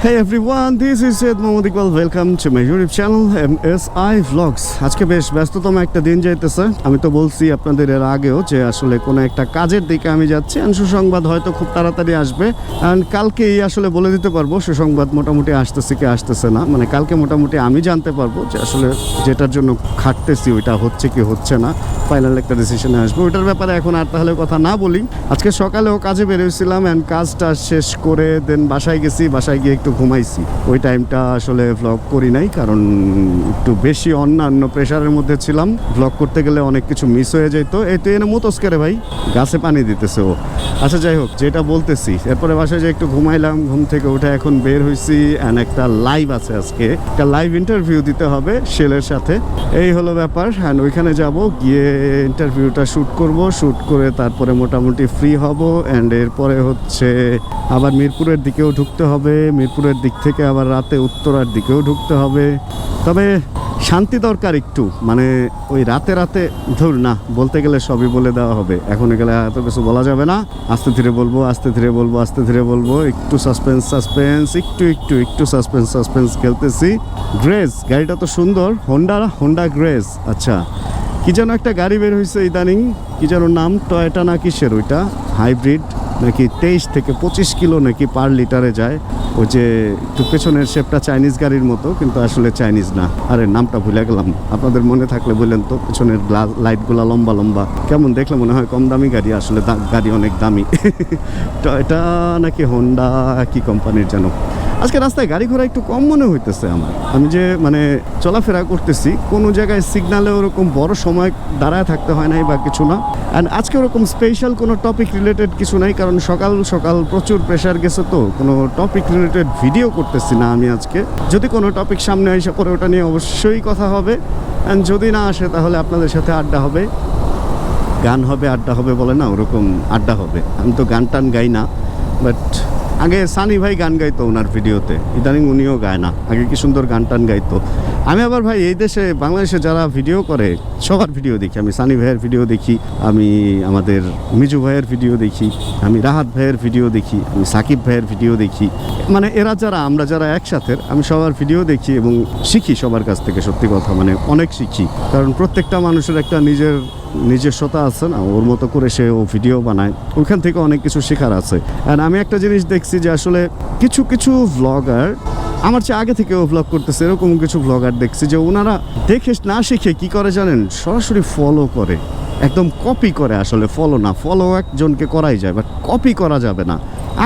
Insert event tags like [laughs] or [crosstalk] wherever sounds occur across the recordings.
Hey everyone, this is Syed Mohammad Iqbal. Welcome to my YouTube channel MSI Vlogs. আজকে বেশ ব্যস্ততম একটা দিন যাইতেছে। আমি তো বলছি আপনাদের এর আগেও যে আসলে কোনো একটা কাজের দিকে আমি যাচ্ছি আর সুসংবাদ হয়তো খুব তাড়াতাড়ি আসবে। অ্যান্ড কালকেই আসলে বলে দিতে পারব সুসংবাদ মোটামুটি আসতেছে কি আসতেছে না। মানে কালকে মোটামুটি আমি জানতে পারব যে আসলে যেটার জন্য খাটতেছি ওইটা হচ্ছে কি হচ্ছে না। ফাইনাল একটা ডিসিশনে আসব। ওইটার ব্যাপারে এখন আর তাহলে কথা না বলি। আজকে সকালেও কাজে বেরিয়েছিলাম অ্যান্ড কাজটা শেষ করে দেন বাসায় গেছি। বাসায় গিয়ে একটু ঘুমাইছি। ওই টাইমটা আসলে ভ্লগ করি নাই, কারণ একটু বেশি অন্যান্য প্রেশারের মধ্যে ছিলাম। ভ্লগ করতে গেলে অনেক কিছু মিস হয়ে যেত এই তো এনে মতস্কারে ভাই? গাছে পানি দিতেছে ও। আচ্ছা যাই হোক, যেটা বলতেছি, এরপরে বাসায় যে একটু ঘুমাইলাম, ঘুম থেকে উঠে এখন বের হয়েছি অ্যান্ড একটা লাইভ আছে আজকে। একটা লাইভ ইন্টারভিউ দিতে হবে শেলের সাথে। এই হলো ব্যাপার অ্যান্ড ওইখানে যাব, গিয়ে ইন্টারভিউটা শ্যুট করব শ্যুট করে তারপরে মোটামুটি ফ্রি হব অ্যান্ড এরপরে হচ্ছে আবার মিরপুরের দিকেও ঢুকতে হবে। মিরপুরের দিক থেকে, আবার রাতে উত্তরার দিকেও ঢুকতে হবে। তবে শান্তি দরকার একটু। মানে ওই রাতে রাতে, ধর না, বলতে গেলে সবই বলে দেওয়া হবে। এখন গেলে এত কিছু বলা যাবে না। আস্তে ধীরে বলব, আস্তে ধীরে বলব, আস্তে ধীরে বলব। একটু সাসপেন্স সাসপেন্স একটু একটু একটু সাসপেন্স সাসপেন্স খেলতেছি। গ্রেস গাড়িটা তো সুন্দর। হোন্ডা হোন্ডা গ্রেস আচ্ছা কি যেন একটা গাড়ি বের হয়েছে ইদানিং। কি যেন নাম টয়টা না কিসের ওইটা? হাইব্রিড নাকি তেইশ থেকে পঁচিশ কিলো নাকি পার লিটারে যায়। ওই যে একটু পেছনের শেপটা চাইনিজ গাড়ির মতো, কিন্তু আসলে চাইনিজ না। আরে, নামটা ভুলে গেলাম। আপনাদের মনে থাকলে বললেন তো, পেছনের লাইটগুলো লম্বা লম্বা। কেমন দেখলে মনে হয় কম দামি গাড়ি, আসলে গাড়ি অনেক দামি। [laughs] তো এটা নাকি হোন্ডা কি কোম্পানির যেন। আজকে রাস্তায় গাড়ি ঘোড়া একটু কম মনে হইতেছে আমার। আমি যে মানে চলাফেরা করতেছি, কোনো জায়গায় সিগনালে ওরকম বড় সময় দাঁড়ায় থাকতে হয় নাই বা কিছু না। অ্যান্ড আজকে ওরকম স্পেশাল কোনো টপিক রিলেটেড কিছু নাই, কারণ সকাল সকাল প্রচুর প্রেশার গেছে তো, কোনো টপিক রিলেটেড ভিডিও করতেছি না আমি আজকে। যদি কোনো টপিক সামনে এসে পরে ওটা নিয়ে অবশ্যই কথা হবে। অ্যান্ড যদি না আসে, তাহলে আপনাদের সাথে আড্ডা হবে। গান হবে, আড্ডা হবে বলে না, ওরকম আড্ডা হবে। আমি তো গান টান গাই না বাট আগে সানি ভাই গান গাইতো ওনার ভিডিওতে, ইদানিং উনিও গায় না, আগে কি সুন্দর গান টান গাইতো। আমি আবার ভাই এই দেশে, বাংলাদেশে যারা ভিডিও করে, সবার ভিডিও দেখি, আমি সানি ভাইয়ের ভিডিও দেখি, আমি আমাদের মিজু ভাইয়ের ভিডিও দেখি, আমি রাহাত ভাইয়ের ভিডিও দেখি, আমি সাকিব ভাইয়ের ভিডিও দেখি। মানে এরা যারা, আমরা যারা একসাথে, আমি সবার ভিডিও দেখি এবং শিখি সবার কাছ থেকে সত্যি কথা মানে অনেক শিখি। কারণ প্রত্যেকটা মানুষের একটা নিজের নিজস্বতা আছে না, ওর মতো করে সে ও ভিডিও বানায়। ওখান থেকে অনেক কিছু শেখার আছে। আর আমি একটা জিনিস দেখছি যে আসলে কিছু কিছু ভ্লগার আমার চেয়ে আগে থেকে ও ভ্লগ করতেছে, এরকম কিছু ভ্লগার দেখছি যে ওনারা দেখে না শিখে কি করে জানেন? সরাসরি ফলো করে। একদম কপি করে আসলে ফলো না ফলো একজনকে করাই যায় বাট কপি করা যাবে না।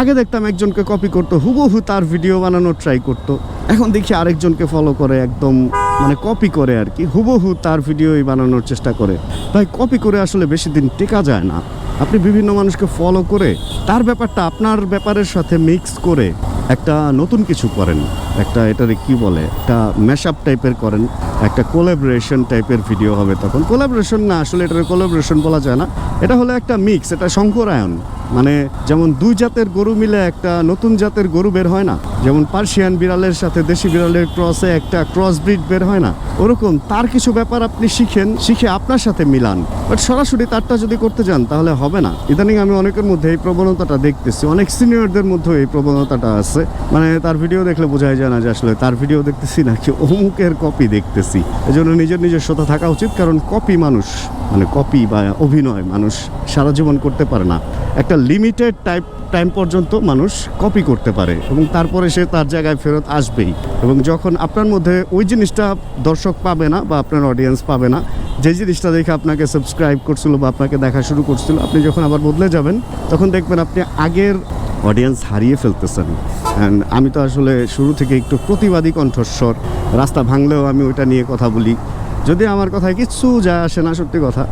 আগে দেখতাম একজনকে কপি করতো, হুবহু তার ভিডিও বানানোর ট্রাই করতো। এখন দেখি আরেকজনকে ফলো করে, একদম মানে কপি করে আর কি, হুবহু তার ভিডিওই বানানোর চেষ্টা করে। তাই কপি করে আসলে বেশি দিন টেকা যায় না। আপনি বিভিন্ন মানুষকে ফলো করে তার ব্যাপারটা আপনার ব্যাপারের সাথে মিক্স করে একটা নতুন কিছু করেন। একটা এটারে কি বলে? একটা ম্যাশআপ টাইপের করেন, একটা কোলাবোরেশন টাইপের ভিডিও হবে তখন। কোলাবরেশন না, আসলে এটার কোলাবোরেশন বলা যায় না। এটা হলো একটা মিক্স এটা শঙ্করায়ন। মানে যেমন দুই জাতের গরু মিলে একটা নতুন জাতের গরু বের হয় না। যেমন পার্সিয়ান বিড়ালের সাথে দেশি বিড়ালের ক্রসে একটা ক্রস ব্রিড বের হয় না। ওরকম তার কিছু ব্যাপার আপনি শিখেন, শিখে আপনার সাথে মিলান। বাট সরাসরি তারটা যদি করতে যান, তাহলে হবে না। ইদানিং আমি অনেকের মধ্যে এই প্রবণতাটা দেখতেছি। অনেক সিনিয়রদের মধ্যেও এই প্রবণতাটা আছে। মানে তার ভিডিও দেখলে বোঝাই যায় না যে আসলে তার ভিডিও দেখতেছি নাকি অমুকের কপি দেখতেছি। এজন্য নিজের নিজস্বতা থাকা উচিত, কারণ কপি মানুষ মানে কপি বা অভিনয় মানুষ সারা জীবন করতে পারে না। একটা লিমিটেড টাইপ টাইম পর্যন্ত মানুষ কপি করতে পারে এবং তারপরে সে তার জায়গায় ফেরত আসবেই। এবং যখন আপনার মধ্যে ওই জিনিসটা দর্শক পাবে না বা আপনার অডিয়েন্স পাবে না, যে জিনিসটা দেখে আপনাকে সাবস্ক্রাইব করছিল বা আপনাকে দেখা শুরু করছিল, আপনি যখন আবার বদলে যাবেন, তখন দেখবেন আপনি আগের অডিয়েন্স হারিয়ে ফেলতেছেন। অ্যান্ড আমি তো আসলে শুরু থেকে একটু প্রতিবাদী কণ্ঠস্বর। রাস্তা ভাঙলেও আমি ওইটা নিয়ে কথা বলি। যদি আমার কথায় কিচ্ছু যায় আসে না, সত্যি কথা।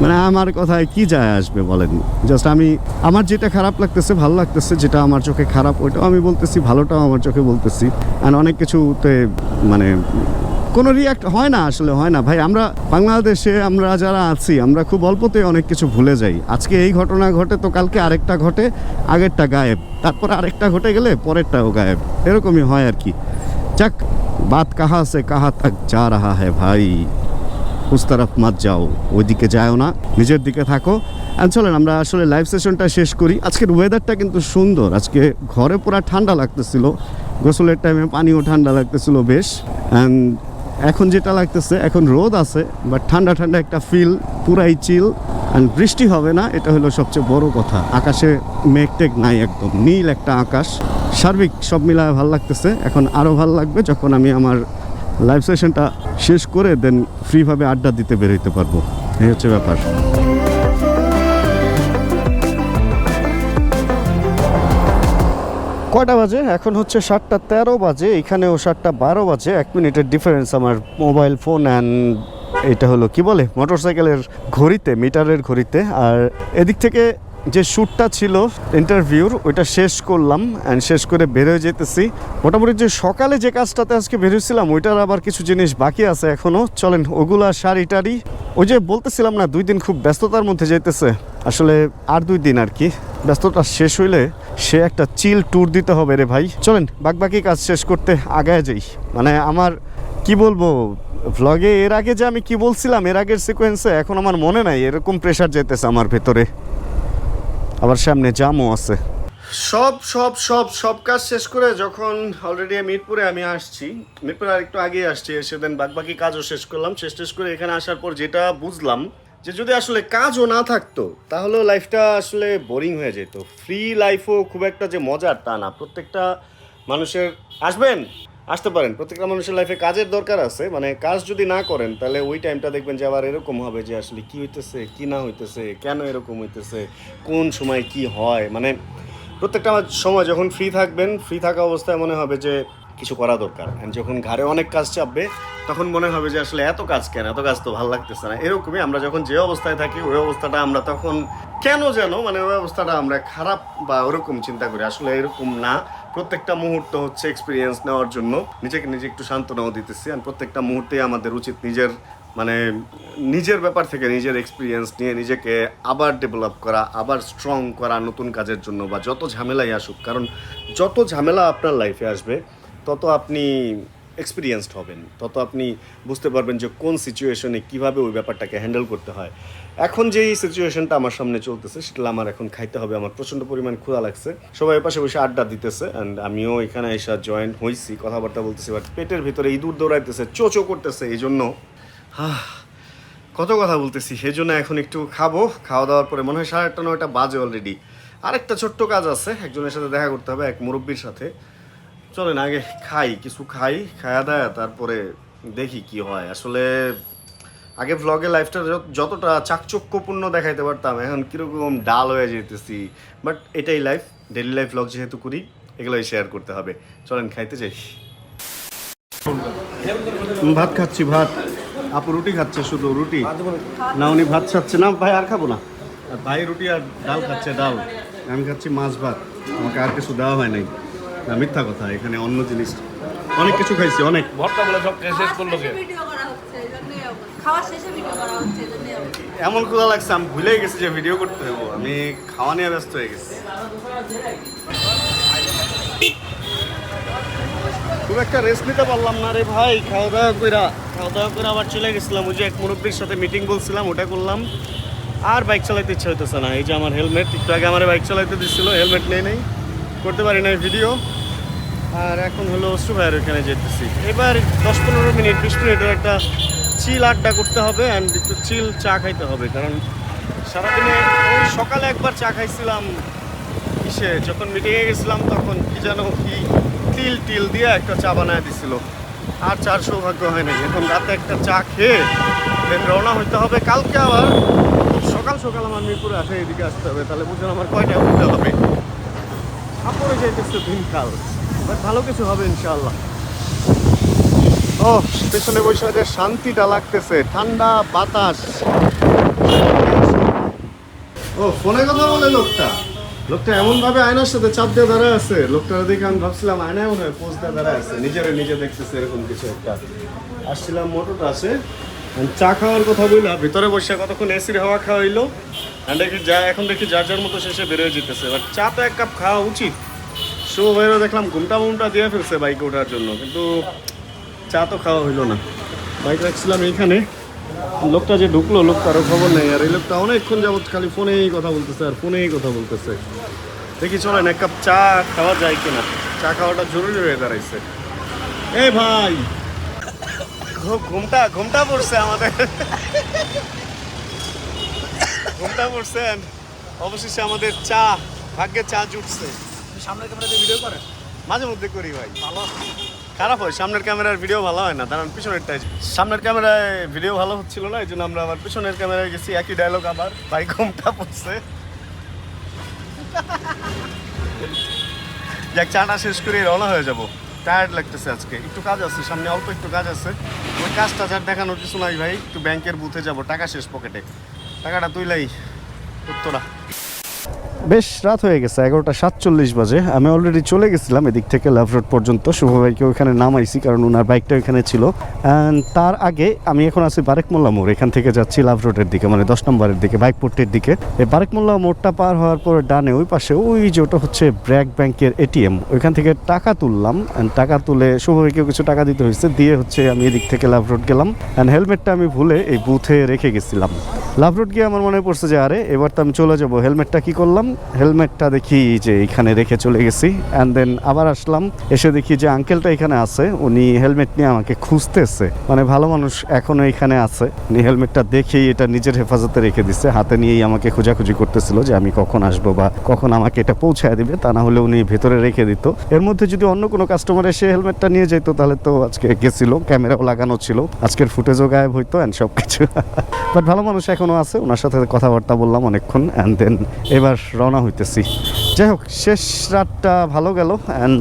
মানে আমার কথায় কি যায় আসবে বলেন? জাস্ট আমি, আমার যেটা খারাপ লাগতেছে, ভালো লাগতেছে, যেটা আমার চোখে খারাপ, ওইটাও আমি বলতেছি, ভালোটাও আমার চোখে বলতেছি। অ্যান্ড অনেক কিছুতে মানে কোনো রিয়াক্ট হয় না আসলে, হয় না। ভাই, আমরা বাংলাদেশে আমরা যারা আছি, আমরা খুব অল্পতে অনেক কিছু ভুলে যাই। আজকে এই ঘটনা ঘটে তো কালকে আরেকটা ঘটে, আগেরটা গায়েব। তারপর আরেকটা ঘটে গেলে পরেরটাও গায়েব। এরকমই হয় আর কি। যাক, বাত কাহা সে কাহা তক যা রাহা হ্যাঁ ভাই। উস্তারাফ মাত যাও, ওইদিকে যাও না, নিজের দিকে থাকো। চলেন, আমরা আসলে লাইভ সেশনটা শেষ করি। আজকের ওয়েদারটা কিন্তু সুন্দর। আজকে ঘরে পুরা ঠান্ডা লাগতেছিল। গোসলের টাইমে পানিও ঠান্ডা লাগতেছিল বেশ। অ্যান্ড এখন যেটা লাগতেছে, এখন রোদ আছে বাট ঠান্ডা ঠান্ডা একটা ফিল পুরাই চিল অ্যান্ড বৃষ্টি হবে না, এটা হলো সবচেয়ে বড় কথা। আকাশে মেঘ টেক নাই একদম, নীল একটা আকাশ। সার্বিক সব মিলায় ভালো লাগতেছে, এখন আরও ভালো লাগবে যখন আমি আমার লাইভ সেশনটা শেষ করে দেন ফ্রিভাবে আড্ডা দিতে বেরোতে পারব। এই হচ্ছে ব্যাপার। কয়টা বাজে? এখন হচ্ছে সাতটা তেরো বাজে, এখানেও সাতটা বারো বাজে। এক মিনিটের ডিফারেন্স আমার মোবাইল ফোন অ্যান্ড এটা হলো কি বলে? মোটরসাইকেলের ঘড়িতে মিটারের ঘড়িতে। আর এদিক থেকে যে শ্যুটটা ছিল ইন্টারভিউর ওইটা শেষ করলাম অ্যান্ড শেষ করে বেরোয় যেতেছি। মোটামুটি যে সকালে যে কাজটাতে আজকে বেরোছিলাম ওইটার আবার কিছু জিনিস বাকি আছে এখনও চলেন, ওগুলা শাড়ি টাড়ি। ওই যে বলতেছিলাম না, দুই দিন খুব ব্যস্ততার মধ্যে যেতেছে আসলে আর দুই দিন আর কি। ব্যস্ততা শেষ হইলে সে একটা চিল ট্যুর দিতে হবে রে ভাই। চলেন বাকি কাজ শেষ করতে আগায় যাই। মানে আমার, কি বলব ভ্লগে এর আগে যে আমি কি বলছিলাম, এর আগের সিকোয়েন্সে এখন আমার মনে নাই, এরকম প্রেশার যেতেছে আমার ভেতরে। আবার সামনে জামও আছে। সব সব সব সব কাজ শেষ করে যখন অলরেডি মিরপুরে আমি আসছি, মিরপুরে আর একটু আগে আসছি, এসে দেন বাকি কাজও শেষ করলাম। শেষ শেষ করে এখানে আসার পর যেটা বুঝলাম যে যদি আসলে কাজও না থাকতো, তাহলেও লাইফটা আসলে বোরিং হয়ে যেত। ফ্রি লাইফও খুব একটা যে মজার তা না। প্রত্যেকটা মানুষের, আসবেন? আসতে পারেন। প্রত্যেকটা মানুষের লাইফে কাজের দরকার আছে মানে কাজ যদি না করেন, তাহলে ওই টাইমটা দেখবেন যে আবার এরকম হবে যে আসলে কি হইতেছে, কি না হইতেছে, কেন এরকম হইতেছে, কোন সময় কি হয়? মানে প্রত্যেকটা সময় যখন ফ্রি থাকবেন ফ্রি থাকা অবস্থায় মনে হবে যে কিছু করা দরকার। যখন ঘাড়ে অনেক কাজ চাপবে, তখন মনে হবে যে আসলে এত কাজ কেন? এত কাজ তো ভালো লাগতেছে না। এরকমই আমরা যখন যে অবস্থায় থাকি, ওই অবস্থাটা আমরা তখন কেন যেন মানে ওই অবস্থাটা আমরা খারাপ বা ওরকম চিন্তা করি। আসলে এরকম না। প্রত্যেকটা মুহূর্ত হচ্ছে এক্সপিরিয়েন্স নেওয়ার জন্য। নিজেকে নিজে একটু সান্ত্বনাও দিতেছি। আর প্রত্যেকটা মুহূর্তেই আমাদের উচিত নিজের মানে নিজের ব্যাপার থেকে নিজের এক্সপিরিয়েন্স নিয়ে নিজেকে আবার ডেভেলপ করা, আবার স্ট্রং করা নতুন কাজের জন্য বা যত ঝামেলাই আসুক। কারণ যত ঝামেলা আপনার লাইফে আসবে তত আপনি এক্সপিরিয়েন্সড হবেন, তত আপনি বুঝতে পারবেন যে কোন সিচুয়েশনে কীভাবে ওই ব্যাপারটাকে হ্যান্ডেল করতে হয়। এখন যেই সিচুয়েশনটা আমার সামনে চলতেছে, সেটা আমার এখন খাইতে হবে, আমার প্রচণ্ড পরিমাণ ক্ষুধা লাগছে। সবাই পাশে বসে আড্ডা দিতেছে অ্যান্ড আমিও এখানে এসে জয়েন হয়েছি কথাবার্তা বলতেছি বাট পেটের ভিতরে ইঁদুর দৌড়াইতেছে চোচো করতেছে এই জন্য কত কথা বলতেছি সেই জন্য এখন একটু খাব, খাওয়া দাওয়ার পরে মনে হয় সাড়ে আটটা, নয়টা বাজে অলরেডি আরেকটা ছোট্ট কাজ আছে, একজনের সাথে দেখা করতে হবে, এক মুরব্বীর সাথে। চলেন, আগে খাই, কিছু খাই, খায়া দায়া, তারপরে দেখি কি হয়। আসলে আগে ভ্লগে লাইফটা যতটা চাকচক্যপূর্ণ দেখাইতে পারতাম, এখন কীরকম ডাল হয়ে যেতেছি বাট এটাই লাইফ ডেলি লাইফ ভ্লগ যেহেতু করি, এগুলোই শেয়ার করতে হবে। চলেন, খাইতে যাই। ভাত খাচ্ছি, ভাত। আপু রুটি খাচ্ছে শুধু, রুটি? না, উনি ভাত খাচ্ছে না, ভাই, আর খাব না। ভাই রুটি আর ডাল খাচ্ছে, ডাল। আমি খাচ্ছি মাছ ভাত। আমাকে আর কিছু দেওয়া হয় নাই। না মিথ্যা কথা এখানে অন্য জিনিস। অনেক কিছু খাইছি অনেক। ভর্তা বলে সব খেয়ে শেষ করল কে? ভিডিও করা হচ্ছে এজন্যই এমন। খাওয়া শেষে ভিডিও করা হচ্ছে এজন্যই এমন। এমন ক্ষুধা লাগছে আমি ভুলেই গেছি যে ভিডিও করতে হব আমি খাওয়া নিয়ে ব্যস্ত হয়ে গেছি। খুব একটা রেস্ট নিতে পারলাম না রে ভাই খাওয়া দাওয়া কইরা। খাওয়া দাওয়া করে আবার চলে গেছিলাম ওই যে এক মুরব্বীর সাথে মিটিং বলছিলাম ওটা করলাম। আর বাইক চালাইতে ইচ্ছা হইতেছে না এই যে আমার হেলমেট একটু আগে আমার বাইক চালাইতে দিচ্ছিল হেলমেট নেই নেই। করতে পারি না ভিডিও আর এখন হলো অশ্রু ভাইয়ের ওখানে যেতেছি। এবার দশ পনেরো মিনিট, বিশ মিনিটের একটা চিল আড্ডা করতে হবে অ্যান্ড একটু চিল চা খাইতে হবে। কারণ সারাদিনে ওই সকালে একবার চা খাইছিলাম কিসে? যখন মিটিংয়ে গেছিলাম তখন কি যেন কি তিল টিল দিয়ে একটা চা বানায় দিছিল। আর চার সৌভাগ্য হয় নাই। এখন রাতে একটা চা খেয়ে রওনা হইতে হবে। কালকে আবার সকাল সকাল আমার মিরপুরে আসে, এদিকে আসতে হবে। তাহলে বুঝলাম আমার কয়টা উঠতে হবে। কাপড়ে যাইতেছে দিনকাল। বাট ভালো কিছু হবে ইনশাআল্লাহ। ও পেছনে বসে যে শান্তিটা লাগতেছে, ঠান্ডা বাতাস। ও, ফোনে কথা বলে লোকটা। লোকটা এমন ভাবে আয়নার সাথে চাপ দিয়ে দাঁড়ায় আছে। লোকটা দেখে আমি ভাবছিলাম আয়নায় মনে হয় পোস্ট দিয়ে দাঁড়ায় আছে। নিজের নিজে দেখতেছে এরকম কিছু একটা। আসছিলাম, মোটরটা আছে। চা খাওয়ার কথা বললাম ভিতরে বসে কতক্ষণ এসির হাওয়া খাওয়াইলো দেখি যা, এখন দেখি যার যার মতো শেষে বেরোয় যেতেছে। এবার চা তো এক কাপ খাওয়া উচিত। শো হয়েও দেখলাম ঘুমটা মুমটা দিয়ে ফেলছে বাইকে ওঠার জন্য, কিন্তু চা তো খাওয়া হইল না। বাইক রাখছিলাম এইখানে। লোকটা যে ঢুকলো, লোকটারও খবর নেই, আর এই লোকটা অনেকক্ষণ যাবত খালি ফোনেই কথা বলতেছে, আর ফোনেই কথা বলতেছে। দেখি চলেন, এক কাপ চা খাওয়া যায় কিনা। চা খাওয়াটা জরুরি হয়ে দাঁড়াইছে। এ ভাই! ঘুমটা ঘুমটা পড়ছে আমাদের। ঘুমটা পড়ছে। অবশেষে আমাদের চা ভাগ্যে চা জুটছে। সামনের ক্যামেরাতে ভিডিও করে মাঝে মধ্যে করি ভাই। ভালো। খারাপ হয় সামনের ক্যামেরার ভিডিও ভালো হয় না। কারণ পিছনেরটাই সামনের ক্যামেরায় ভিডিও ভালো হচ্ছিল না এই জন্য আমরা আবার পিছনের ক্যামেরায় গেছি। একই ডায়লগ আবার। ভাই ঘুমটা পড়ছে। যাক চাটা শেষ করে রওনা হয়ে যাব। টায়ার্ড লাগতেছে আজকে। একটু কাজ আছে, সামনে অল্প একটু কাজ আছে। ওই কাজটা যার দেখানোর কিছু নাই ভাই, একটু ব্যাংকের বুথে যাব, টাকা শেষ পকেটে টাকাটা তুইলাই উত্তরা। বেশ রাত হয়ে গেছে, এগারোটা সাতচল্লিশ বাজে। আমি অলরেডি চলে গেছিলাম এদিক থেকে লাভ রোড পর্যন্ত। শুভ ভাইকে ওখানে নামাইছি, কারণ ওনার বাইকটা ওখানে ছিল। তার আগে আমি এখন আছি বারেক মোল্লা মোড়। এখান থেকে যাচ্ছি লাভ রোডের দিকে মানে দশ নম্বরের দিকে বাইকপট্টির দিকে। এই বারেক মোল্লা মোড়টা পার হওয়ার পর ডানে ওই পাশে ওই যে ওটা হচ্ছে ব্র্যাক ব্যাংকের এটিএম ওইখান থেকে টাকা তুললাম টাকা তুলে শুভ ভাইকেও কিছু টাকা দিতে হয়েছে। দিয়ে হচ্ছে আমি এদিক থেকে লাভ রোড গেলাম। অ্যান্ড হেলমেটটা আমি ভুলে এই বুথে রেখে গেছিলাম। লাভ রোড গিয়ে আমার মনে পড়ছে যে, আরে, এবার তো আমি চলে যাব। হেলমেটটা কি করলাম? হেলমেটটা দেখি যে এখানে রেখে চলে গেছি। অ্যান্ড দেন আবার আসলাম, এসে দেখি যে আঙ্কেলটা এখানে আছে, উনি হেলমেট নিয়ে আমাকে খুঁজতেছে। মানে ভালো মানুষ এখনও এখানে আছে। উনি হেলমেটটা দেখেই এটা নিজের হেফাজতে রেখে দিচ্ছে হাতে নিয়েই আমাকে খোঁজাখুঁজি করতেছিল যে আমি কখন আসব বা কখন আমাকে এটা পৌঁছায় দিবে, তা না হলে উনি ভেতরে রেখে দিত। এর মধ্যে যদি অন্য কোনো কাস্টমার এসে হেলমেটটা নিয়ে যেত, তাহলে তো আজকে গেছিল ক্যামেরাও লাগানো ছিল, আজকের ফুটেজও গায়েব হইতো অ্যান্ড সব কিছু বাট ভালো মানুষ এখনও আছে ওনার সাথে কথাবার্তা বললাম অনেকক্ষণ অ্যান্ড দেন এবার রওনা হইতেছি। যাই হোক শেষ রাতটা ভালো গেল অ্যান্ড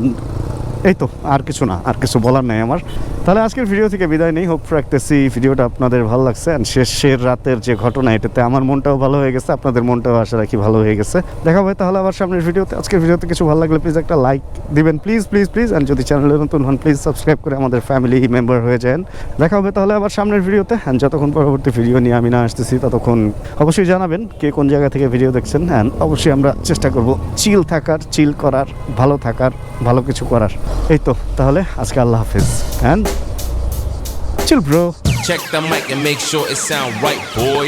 এই তো, আর কিছু না, আর কিছু বলার নেই আমার। তাহলে আজকের ভিডিও থেকে বিদায় নেই হোপ রাখতেছি ভিডিওটা আপনাদের ভালো লাগছে। অ্যান্ড শেষের রাতের যে ঘটনা, এটাতে আমার মনটাও ভালো হয়ে গেছে, আপনাদের মনটাও আশা রাখি ভালো হয়ে গেছে। দেখা হবে তাহলে আবার সামনের ভিডিওতে আজকের ভিডিওতে কিছু ভালো লাগলে প্লিজ একটা লাইক দিবেন। প্লিজ প্লিজ প্লিজ অ্যান্ড যদি চ্যানেলে নতুন হন প্লিজ সাবস্ক্রাইব করে আমাদের ফ্যামিলি মেম্বার হয়ে যান। দেখা হবে তাহলে আবার সামনের ভিডিওতে অ্যান্ড যতক্ষণ পরবর্তী ভিডিও নিয়ে আমি না আসতেছি, ততক্ষণ অবশ্যই জানাবেন কে কোন জায়গা থেকে ভিডিও দেখছেন। অ্যান্ড অবশ্যই আমরা চেষ্টা করব চিল থাকার চিল করার, ভালো থাকার, ভালো কিছু করার। এই তো তাহলে আজকে আল্লাহ হাফিজ and chill bro Check the mic and make sure it sound right, boys.